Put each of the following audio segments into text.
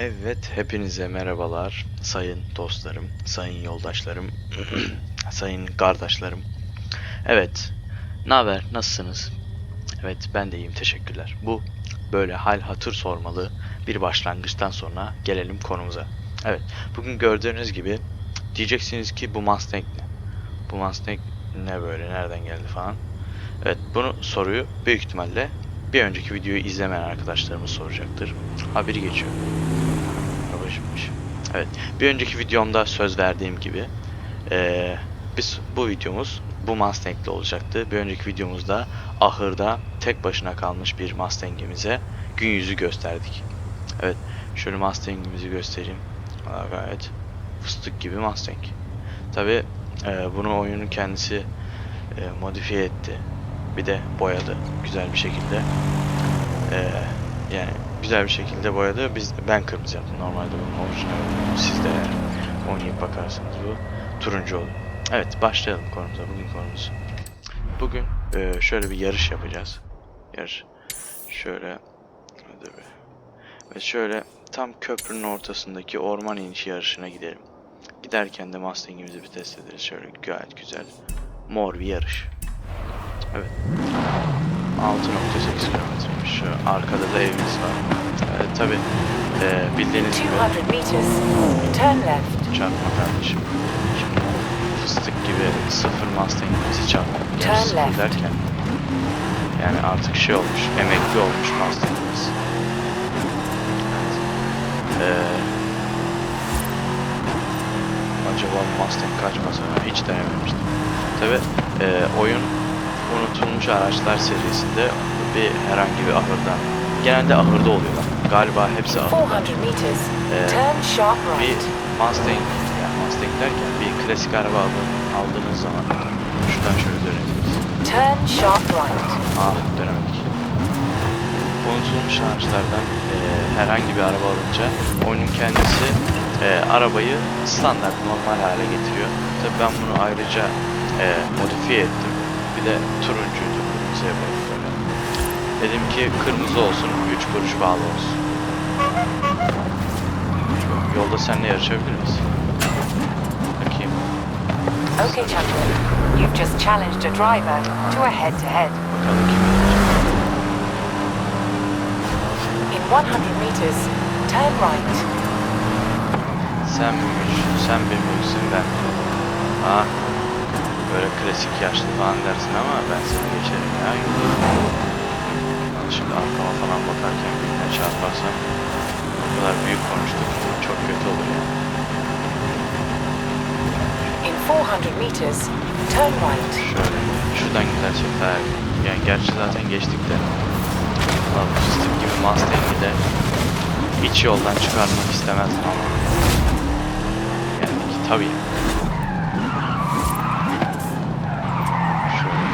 Evet, hepinize merhabalar sayın dostlarım, sayın yoldaşlarım, sayın kardeşlerim. Evet, ne haber, nasılsınız? Evet, ben de iyiyim, teşekkürler. Bu böyle hal hatır sormalı bir başlangıçtan sonra gelelim konumuza. Evet, bugün gördüğünüz gibi diyeceksiniz ki bu Mustang ne? Bu Mustang ne böyle, nereden geldi falan. Evet, bunu soruyu büyük ihtimalle bir önceki videoyu izlemeyen arkadaşlarımız soracaktır. Haberi geçiyor. Babacımmış. Evet. Bir önceki videomda söz verdiğim gibi eee, biz bu videomuz bu Mustang'le olacaktı. Bir önceki videomuzda ahırda tek başına kalmış bir Mustang'imize gün yüzü gösterdik. Evet. Şöyle Mustang'imizi göstereyim. Aa, gayet fıstık gibi Mustang. Tabi bunu oyunun kendisi eee, modifiye etti. Bir de boyadı güzel bir şekilde. Eee, yani güzel bir şekilde boyadı. Biz ben kırmızı yaptım. Normalde bunun orijinal. Siz de oynayıp bakarsanız bu turuncu olur. Evet başlayalım konumuza. Bugün konumuz. Bugün e, şöyle bir yarış yapacağız. Yarış. Şöyle dur be. Ve şöyle tam köprünün ortasındaki orman inişi yarışına gidelim. Giderken de Mustang'imizi bir test ederiz. Şöyle gayet güzel mor bir yarış. Evet. 6.8 kilometreymiş. Arkada da evimiz var. Ee, Tabi bildiğiniz gibi 200 meters. Turn left. çarpma kardeşim. Şimdi fıstık gibi sıfır Turn yarısı left. giderken yani artık şey olmuş, emekli olmuş Mustang'imiz. Evet. Ee, acaba Mustang kaç basar? Hiç denememiştim. Tabi oyun unutulmuş araçlar serisinde bir herhangi bir ahırdan genelde ahırda oluyorlar. Galiba hepsi ahırda. 400 meters. Ee, bir. Mustang, yani Mustang derken bir klasik araba aldığınız zaman şuradan şöyle dönebiliriz. Turn sharp right. Aa dönemedik. Unutulmuş araçlardan e, herhangi bir araba alınca oyunun kendisi e, arabayı standart normal hale getiriyor. Tabi ben bunu ayrıca e, modifiye ettim. Bir de turuncuydu kırmızı yapayım böyle. Dedim ki kırmızı olsun, 3 kuruş bağlı olsun. Yolda seninle yarışabilir miyiz? Bakayım. Okay, champion. You've just challenged a driver to a head-to-head. Bakalım kim. In 100 meters, turn right. Sen miymiş, sen bir büyüksün ben? Ha, böyle klasik yaşlı falan dersin ama ben seni geçerim ya. Şimdi arkama falan bakarken birine çarparsam o kadar büyük konuştuk ki çok kötü olur ya. In 400 meters, turn right. Şöyle, şuradan gidersek daha. Yani gerçi zaten geçtik de. Fıstık gibi Mustang'i de iç yoldan çıkarmak istemezdim ama. Yani tabii. Şöyle.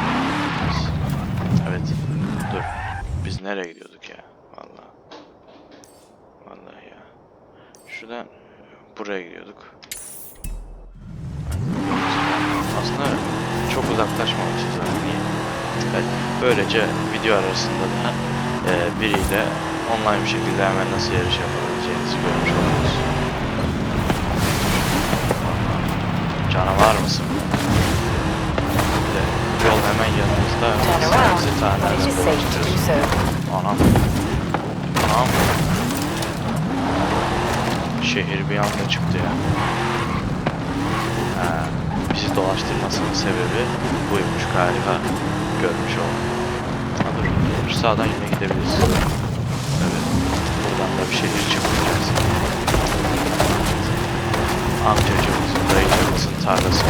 Evet. Dur. Biz nereye gidiyorduk ya? Vallahi. Vallahi ya. Şuradan buraya gidiyorduk. Aslında çok uzaklaşmamışız yani. Evet, böylece video arasında da e, biriyle online bir şekilde hemen nasıl yarış yapabileceğinizi görmüş oluruz. Canavar mısın? Yol hemen yanımızda. Bizi ta Anam. Anam. Şehir bir anda çıktı ya. Ha, bizi dolaştırmasının sebebi buymuş galiba. Görmüş oldum. Dur. Şu sağdan yine gidebiliriz. Evet. Buradan da bir şehir çıkmayacağız. Amcacığımızın, dayıcığımızın tarlası.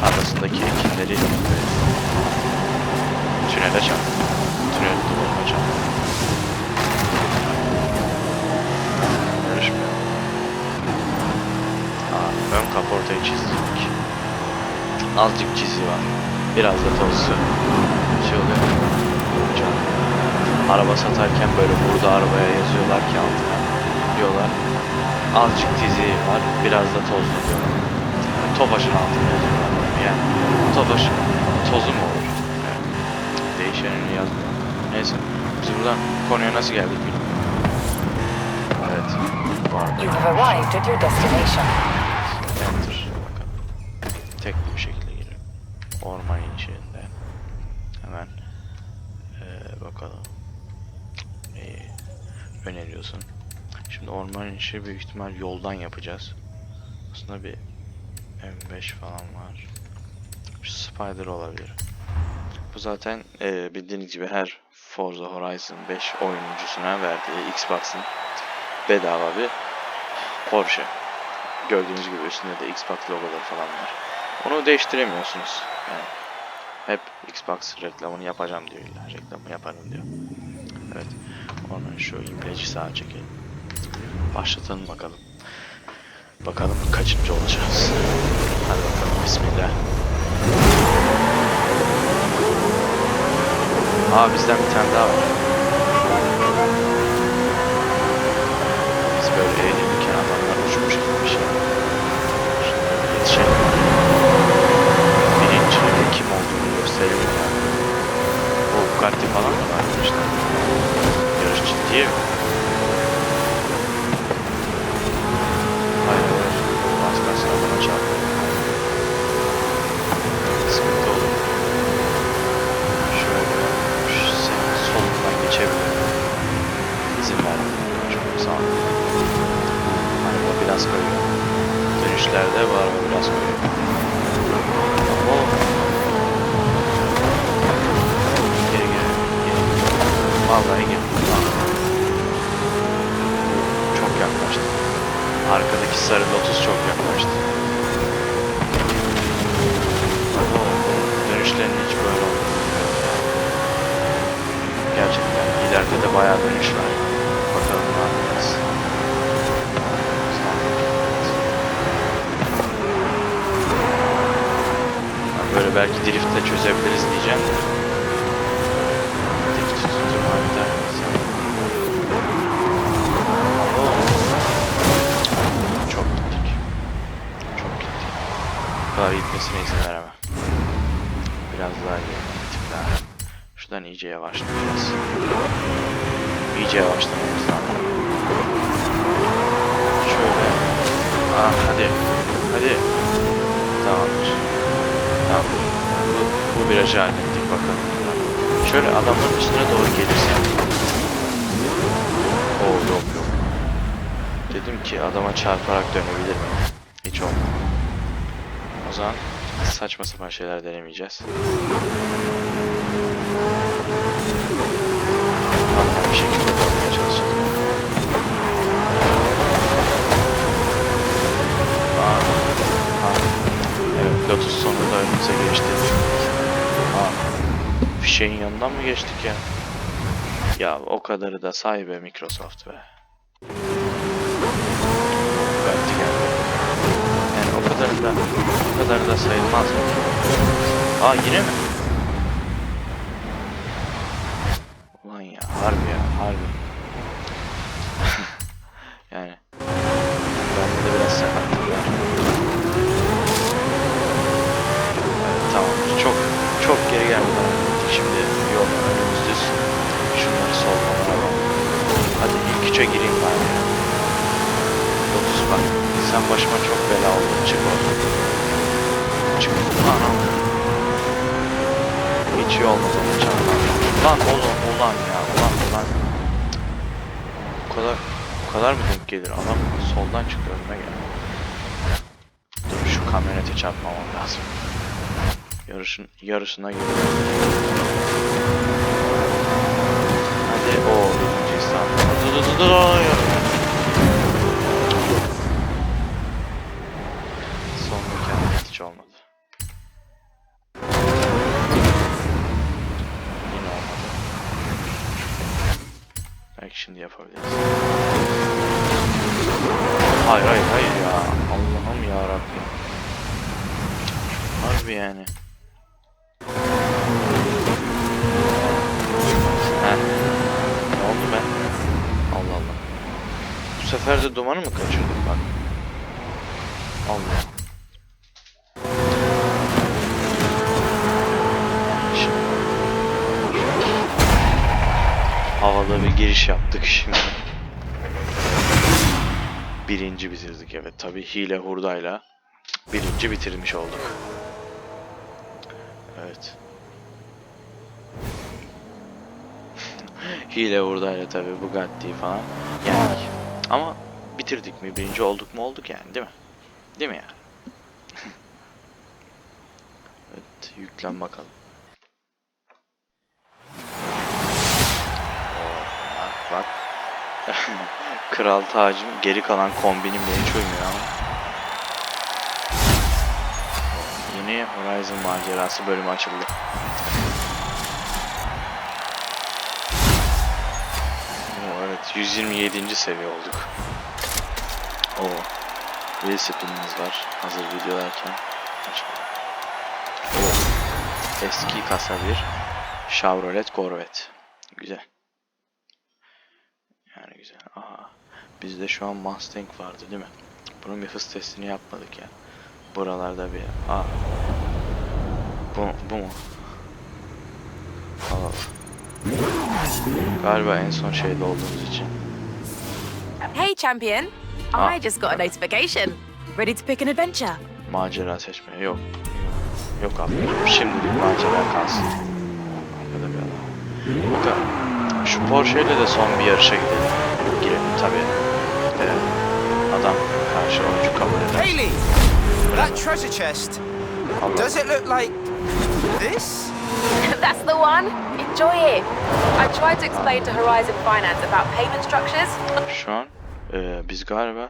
Tarlasındaki ekinleri tünele çarptı. Duvarına çarptı. Yarışmıyor. Aa, ön kaportayı çizdik. Azıcık çizi var. Biraz da tozsu. Şey oluyor. Can. Araba satarken böyle burada arabaya yazıyorlar ki altına. Diyorlar. Azıcık tizi var. Biraz da tozlu diyorlar. Yani Tofaş'ın altına yazıyorlar. Yani Tofaş tozu mu olur? Yani değişenini yazmıyor. Neyse. Biz buradan konuya nasıl geldik bilmiyorum. Evet. Bu arada. You have arrived at your destination. Enter. Tekli bir şekilde girelim. Orman içinde. Hemen eee, bakalım. Neyi öneriyorsun? Şimdi orman içi büyük ihtimal yoldan yapacağız. Aslında bir M5 falan var. Şu Spider olabilir. Bu zaten eee, bildiğiniz gibi her Forza Horizon 5 oyuncusuna verdiği Xbox'ın bedava bir Porsche. Gördüğünüz gibi üstünde de Xbox logoları falan var. Onu değiştiremiyorsunuz. Yani hep Xbox reklamını yapacağım diyor illa. Reklamı yaparım diyor. Evet. Onu şu imleci sağa çekelim. Başlatalım bakalım. Bakalım kaçıncı olacağız. Hadi bakalım bismillah. Aa bizden bir tane daha var. Biz böyle eğlenirken adamlar uçmuş gitmiş ya. Şunlara bir yetişelim. Birinci kim olduğunu gösterelim ya. Bu Bugatti falan mı var işte? Yarış ciddiye mi? Hayır hayır. Az kalsın adama çarpıyor. Sıkıntı olur. Şöyle şu senin solundan geçebilirim. İzin verdim. Çok sağ ol. Araba biraz koyuyor. Dönüşlerde bu araba biraz koyuyor. Oo. Geri geri. Geri. Vallahi geri. Tamam. Çok yaklaştı. Arkadaki sarı lotus çok yaklaştı. Oo. Dönüşlerin hiç böyle olmadı. Gerçekten ileride de bayağı dönüş var. Bakalım ne yapacağız. Böyle belki driftle çözebiliriz diyeceğim. Çok gittik. Çok gittik. Kadar gitmesine izin veremem. Biraz daha iyi. Şuradan iyice yavaşlayacağız. İyice yavaşlamamız lazım. Şöyle. Ah hadi. Hadi. Tamamdır. Tamam. Bu, bu virajı hallettik bakalım. Şöyle adamların üstüne doğru gelirsem. Oo yok yok. Dedim ki adama çarparak dönebilir miyim? Hiç olmadı. O zaman saçma sapan şeyler denemeyeceğiz. Bir şekilde dönmeye çalışacağız. Aa, aa. Önümüze geçti. Aa, fişeğin yanından mı geçtik ya? Ya o kadarı da sahibi Microsoft be. Belki geldi. Yani o kadarı da, o kadarı da sayılmaz? Aa yine mi? Ulan ya harbi ya harbi. yani bende de biraz sakatlık var. Evet, tamamdır. Çok çok geri gelmeden. Şimdi yol önümüz düz. Şunları bak. Hadi ilk üçe gireyim ben ya. 30 bak. Sen başıma çok bela oldun. Çık oradan. Çık. Anam. Hiç iyi olmadı onu çarpmak. Ulan oğlum ulan ya ulan. O kadar o kadar mı denk gelir? Adam soldan çıktı önüme geldi. Dur şu kamyonete çarpmamam lazım. Yarışın yarısına gidiyor. Hadi o birinci İstanbul. Dur dur dur dur. Şimdi yapabiliriz. Hayır hayır hayır ya. Allah'ım ya Rabbim. Harbi yani. Heh. Ne oldu be? Allah Allah. Bu sefer de dumanı mı kaçırdım bak. Allah. Havada bir giriş yaptık şimdi. birinci bitirdik evet. Tabi hile hurdayla birinci bitirmiş olduk. Evet. hile hurdayla tabi Bugatti falan yendik. Ama bitirdik mi? Birinci olduk mu olduk yani değil mi? Değil mi yani? evet yüklen bakalım. Bak. Kral tacım geri kalan kombinim beni hiç uymuyor ama. Yeni Horizon macerası bölümü açıldı. Evet 127. seviye olduk. Oo. Spinimiz var. Hazır videolarken. Açalım. Oo. Eski kasa bir Chevrolet Corvette. Güzel. Yani güzel. Aha. Bizde şu an Mustang vardı değil mi? Bunun bir hız testini yapmadık ya. Buralarda bir... Aa. Bu, bu mu? Allah. Galiba en son şeyde olduğumuz için. Hey, champion. Ah. I just got a notification. Ready to pick an adventure? Macera seçme. Yok. Yok abi. Şimdilik macera kalsın. Arkada bir adam. Bakın. Şu Porsche ile de son bir yarışa gidelim. Girelim tabii. Kabul eder. Haley, that treasure chest. Does it look like this? That's the one. Enjoy it. I tried to explain to Horizon Finance about payment structures. Şu an e, biz galiba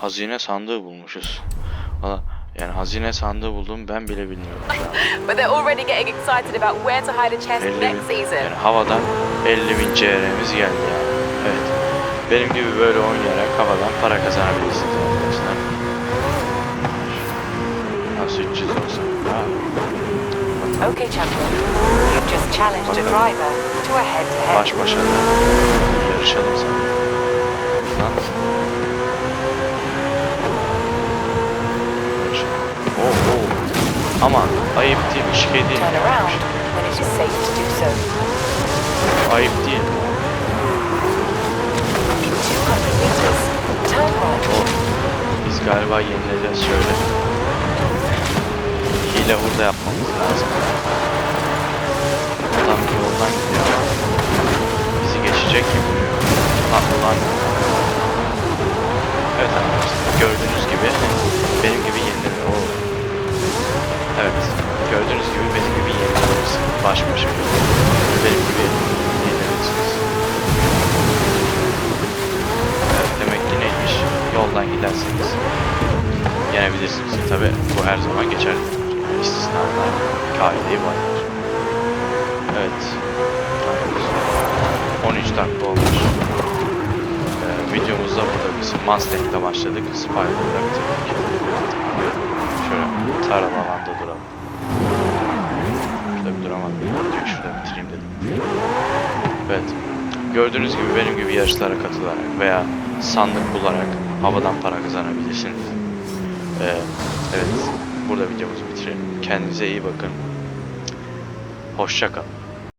hazine sandığı bulmuşuz. Valla yani hazine sandığı bulduğumu ben bile bilmiyorum şu. But they're already getting excited about where to hide a chest 50 next season. yani havadan 50 bin CR'miz geldi yani. Evet. Benim gibi böyle oynayarak havadan para kazanabilirsiniz arkadaşlar. Nasıl 300 olsa. Okay, champion. You've just challenged a driver to a head-to-head. baş başa da yarışalım sana. Lan. Yarışalım. Oo, oo. Ama ayıp değil? Şey değil. Turn around biz galiba yenileceğiz şöyle. Hile burada yapmamız lazım. Adam bir yoldan gidiyor bizi geçecek gibi. Lan ulan. Evet arkadaşlar gördüğünüz gibi benim gibi yenilemiyor. Oo. Evet gördüğünüz gibi benim gibi yenilebilirsiniz. Baş başa. Benim gibi yenilebilirsiniz. Evet, demek ki neymiş? Yoldan giderseniz yenebilirsiniz. Tabi bu her zaman geçerli. İstisnalar kaideyi vardır. Evet. 13 dakika olmuş. Ee, videomuzda burada biz Mustang'da başladık. Spider'da bitirdik. Şöyle tarım alanda duralım. Şurada bir duramadım. Şurada bitireyim dedim. Evet. Gördüğünüz gibi benim gibi yarışlara katılarak veya sandık bularak havadan para kazanabilirsiniz. Ee, evet. Burada videomuzu bitirelim. Kendinize iyi bakın. Hoşça kalın.